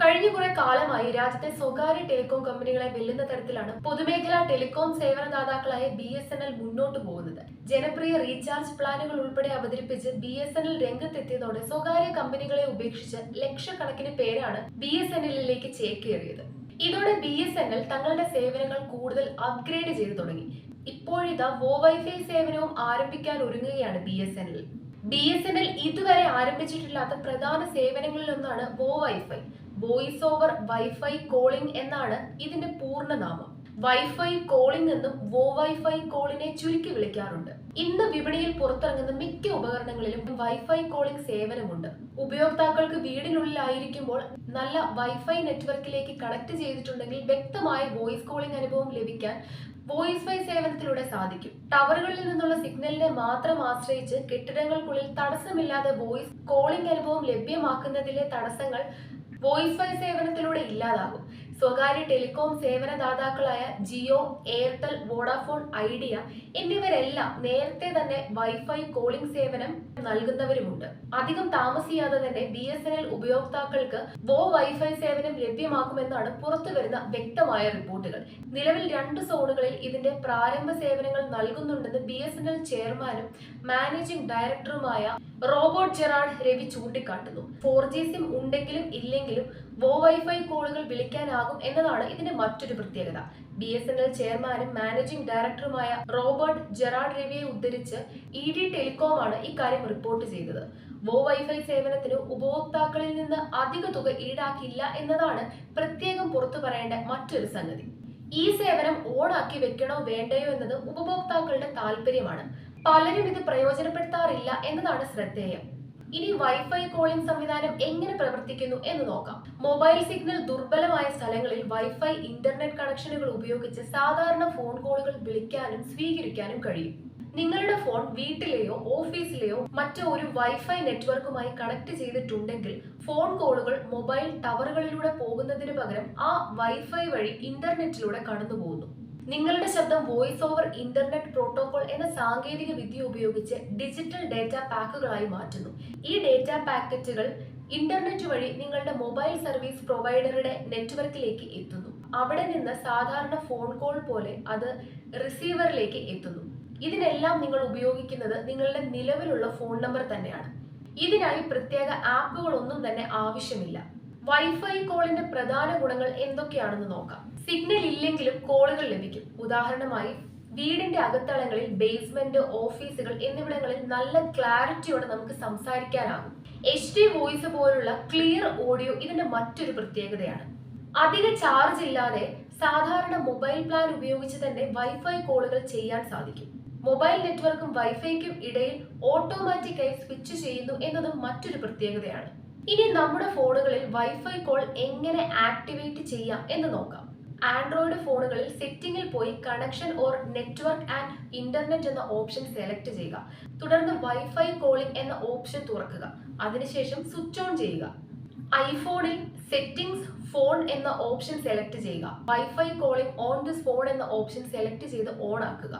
കഴിഞ്ഞ കുറെ കാലമായി രാജ്യത്തെ സ്വകാര്യ ടെലികോം കമ്പനികളെ വെല്ലുന്ന തരത്തിലാണ് പൊതുമേഖലാ ടെലികോം സേവനദാതാക്കളായ ബി എസ് എൻ എൽ മുന്നോട്ട് പോകുന്നത്. ജനപ്രിയ റീചാർജ് പ്ലാനുകൾ ഉൾപ്പെടെ അവതരിപ്പിച്ച് ബി എസ് എൻ എൽ രംഗത്തെത്തിയതോടെ സ്വകാര്യ കമ്പനികളെ ഉപേക്ഷിച്ച് ലക്ഷക്കണക്കിന് പേരാണ് ബി എസ് എൻ എല്ലിലേക്ക് ചേക്കേറിയത്. ഇതോടെ ബി എസ് എൻ എൽ തങ്ങളുടെ സേവനങ്ങൾ കൂടുതൽ അപ്ഗ്രേഡ് ചെയ്തു തുടങ്ങി. ഇപ്പോഴിതാ വോ വൈഫൈ സേവനവും ആരംഭിക്കാൻ ഒരുങ്ങുകയാണ് B S N L. B S N L ഇതുവരെ ആരംഭിച്ചിട്ടില്ലാത്ത പ്രധാന സേവനങ്ങളിലൊന്നാണ് vo wifi. Voice over wifi calling എന്നാണ് ഇതിന്റെ പൂർണനാമം. വൈഫൈ കോളിംഗ് എന്നും വോ വൈഫൈ കോളിനെ ചുരുക്കി വിളിക്കാറുണ്ട്. ഇന്ന് വിപണിയിൽ പുറത്തിറങ്ങുന്ന മിക്ക ഉപകരണങ്ങളിലും വൈഫൈ കോളിംഗ് സേവനമുണ്ട്. ഉപയോക്താക്കൾക്ക് വീടിനുള്ളിലായിരിക്കുമ്പോൾ നല്ല വൈഫൈ നെറ്റ്വർക്കിലേക്ക് കണക്ട് ചെയ്തിട്ടുണ്ടെങ്കിൽ വ്യക്തമായ വോയിസ് കോളിംഗ് അനുഭവം ലഭിക്കാൻ വോയിസ് ഫൈ സേവനത്തിലൂടെ സാധിക്കും. ടവറുകളിൽ നിന്നുള്ള സിഗ്നലിനെ മാത്രം ആശ്രയിച്ച് കെട്ടിടങ്ങൾക്കുള്ളിൽ തടസ്സമില്ലാതെ വോയിസ് കോളിംഗ് അനുഭവം ലഭ്യമാക്കുന്നതിലെ തടസ്സങ്ങൾ വോയിസ് ഫൈ സേവനത്തിലൂടെ ഇല്ലാതാകും. സ്വകാര്യ ടെലികോം സേവനദാതാക്കളായ ജിയോ എയർടെൽ വോഡാഫോൺ ഐഡിയ എന്നിവരെല്ലാം നേരത്തെ തന്നെ വൈഫൈ കോളിംഗ് സേവനം നൽകുന്നവരുമുണ്ട്. അധികം താമസിയാതെ തന്നെ ബി എസ് എൻ എൽ ഉപയോക്താക്കൾക്ക് വോ വൈഫൈ സേവനം ലഭ്യമാക്കുമെന്നാണ് പുറത്തുവരുന്ന വ്യക്തമായ റിപ്പോർട്ടുകൾ. നിലവിൽ രണ്ട് സോണുകളിൽ ഇതിന്റെ പ്രാരംഭ സേവനങ്ങൾ നൽകുന്നുണ്ടെന്ന് ബി എസ് എൻ എൽ ചെയർമാനും മാനേജിംഗ് ഡയറക്ടറുമായ റോബോട്ട് ജെറാഡ് രവി ചൂണ്ടിക്കാട്ടുന്നു. ഫോർ ജി സിം ഉണ്ടെങ്കിലും ഇല്ലെങ്കിലും വോ വൈഫൈ കോളുകൾ വിളിക്കാനാകും എന്നതാണ് ഇതിന്റെ മറ്റൊരു പ്രത്യേകത. ബി എസ് എൻ എൽ ചെയർമാനും മാനേജിംഗ് ഡയറക്ടറുമായ റോബർട്ട് ജെറാഡ് രവിയെ ഉദ്ധരിച്ച് ഇ ഡി ടെലികോം ആണ് ഇക്കാര്യം റിപ്പോർട്ട് ചെയ്തത്. വോ വൈഫൈ സേവനത്തിന് ഉപഭോക്താക്കളിൽ നിന്ന് അധിക തുക ഈടാക്കില്ല എന്നതാണ് പ്രത്യേകം പുറത്തു പറയേണ്ട മറ്റൊരു സംഗതി. ഈ സേവനം ഓണാക്കി വെക്കണോ വേണ്ടയോ എന്നത് ഉപഭോക്താക്കളുടെ താല്പര്യമാണ്. പലരും ഇത് പ്രയോജനപ്പെടുത്താറില്ല എന്നതാണ് ശ്രദ്ധേയം. ഇനി വൈഫൈ കോളിംഗ് സംവിധാനം എങ്ങനെ പ്രവർത്തിക്കുന്നു എന്ന് നോക്കാം. മൊബൈൽ സിഗ്നൽ ദുർബലമായ സ്ഥലങ്ങളിൽ വൈഫൈ ഇന്റർനെറ്റ് കണക്ഷനുകൾ ഉപയോഗിച്ച് സാധാരണ ഫോൺ കോളുകൾ വിളിക്കാനും സ്വീകരിക്കാനും കഴിയും. നിങ്ങളുടെ ഫോൺ വീട്ടിലെയോ ഓഫീസിലെയോ മറ്റോ ഒരു വൈഫൈ നെറ്റ്വർക്കുമായി കണക്ട് ചെയ്തിട്ടുണ്ടെങ്കിൽ ഫോൺ കോളുകൾ മൊബൈൽ ടവറുകളിലൂടെ പോകുന്നതിന് പകരം ആ വൈഫൈ വഴി ഇന്റർനെറ്റിലൂടെ കടന്നു പോകുന്നു നിങ്ങളുടെ ശബ്ദം വോയിസ് ഓവർ ഇന്റർനെറ്റ് പ്രോട്ടോകോൾ എന്ന സാങ്കേതിക വിദ്യ ഉപയോഗിച്ച് ഡിജിറ്റൽ ഡേറ്റ പാക്കുകളായി മാറ്റുന്നു. ഈ ഡേറ്റ പാക്കറ്റുകൾ ഇന്റർനെറ്റ് വഴി നിങ്ങളുടെ മൊബൈൽ സർവീസ് പ്രൊവൈഡറുടെ നെറ്റ്വർക്കിലേക്ക് എത്തുന്നു. അവിടെ നിന്ന് സാധാരണ ഫോൺ കോൾ പോലെ അത് റിസീവറിലേക്ക് എത്തുന്നു. ഇതിനെല്ലാം നിങ്ങൾ ഉപയോഗിക്കുന്നത് നിങ്ങളുടെ നിലവിലുള്ള ഫോൺ നമ്പർ തന്നെയാണ്. ഇതിനായി പ്രത്യേക ആപ്പുകളൊന്നും തന്നെ ആവശ്യമില്ല. വൈഫൈ കോളിന്റെ പ്രധാന ഗുണങ്ങൾ എന്തൊക്കെയാണെന്ന് നോക്കാം. സിഗ്നൽ ഇല്ലെങ്കിലും കോളുകൾ ലഭിക്കും. ഉദാഹരണമായി വീടിന്റെ അകത്തളങ്ങളിൽ ബേസ്മെന്റ് ഓഫീസുകൾ എന്നിവിടങ്ങളിൽ നല്ല ക്ലാരിറ്റിയോടെ നമുക്ക് സംസാരിക്കാനാകും. എച്ച് ഡി വോയിസ് പോലുള്ള ക്ലിയർ ഓഡിയോ ഇതിന്റെ മറ്റൊരു പ്രത്യേകതയാണ്. അധിക ചാർജ് ഇല്ലാതെ സാധാരണ മൊബൈൽ പ്ലാൻ ഉപയോഗിച്ച് തന്നെ വൈഫൈ കോളുകൾ ചെയ്യാൻ സാധിക്കും. മൊബൈൽ നെറ്റ്വർക്കും വൈഫൈക്കും ഇടയിൽ ഓട്ടോമാറ്റിക്കായി സ്വിച്ച് ചെയ്യുന്നു എന്നതും മറ്റൊരു പ്രത്യേകതയാണ്. ഇനി നമ്മുടെ ഫോണുകളിൽ വൈഫൈ കോൾ എങ്ങനെ ആക്ടിവേറ്റ് ചെയ്യാം എന്ന് നോക്കാം. ആൻഡ്രോയിഡ് ഫോണുകളിൽ സെറ്റിംഗിൽ പോയി connection or network and internet എന്ന ഓപ്ഷൻ സെലക്ട് ചെയ്യുക. തുടർന്ന് വൈഫൈ കോളിംഗ് എന്ന ഓപ്ഷൻ തുറക്കുക. അതിനുശേഷം സ്വിച്ച് ഓൺ ചെയ്യുക. ഐഫോണിൽ സെറ്റിംഗ്സ് ഫോൺ എന്ന ഓപ്ഷൻ സെലക്ട് ചെയ്യുക. Wifi calling on this phone എന്ന ഓപ്ഷൻ സെലക്ട് ചെയ്ത് ഓൺ ആക്കുക.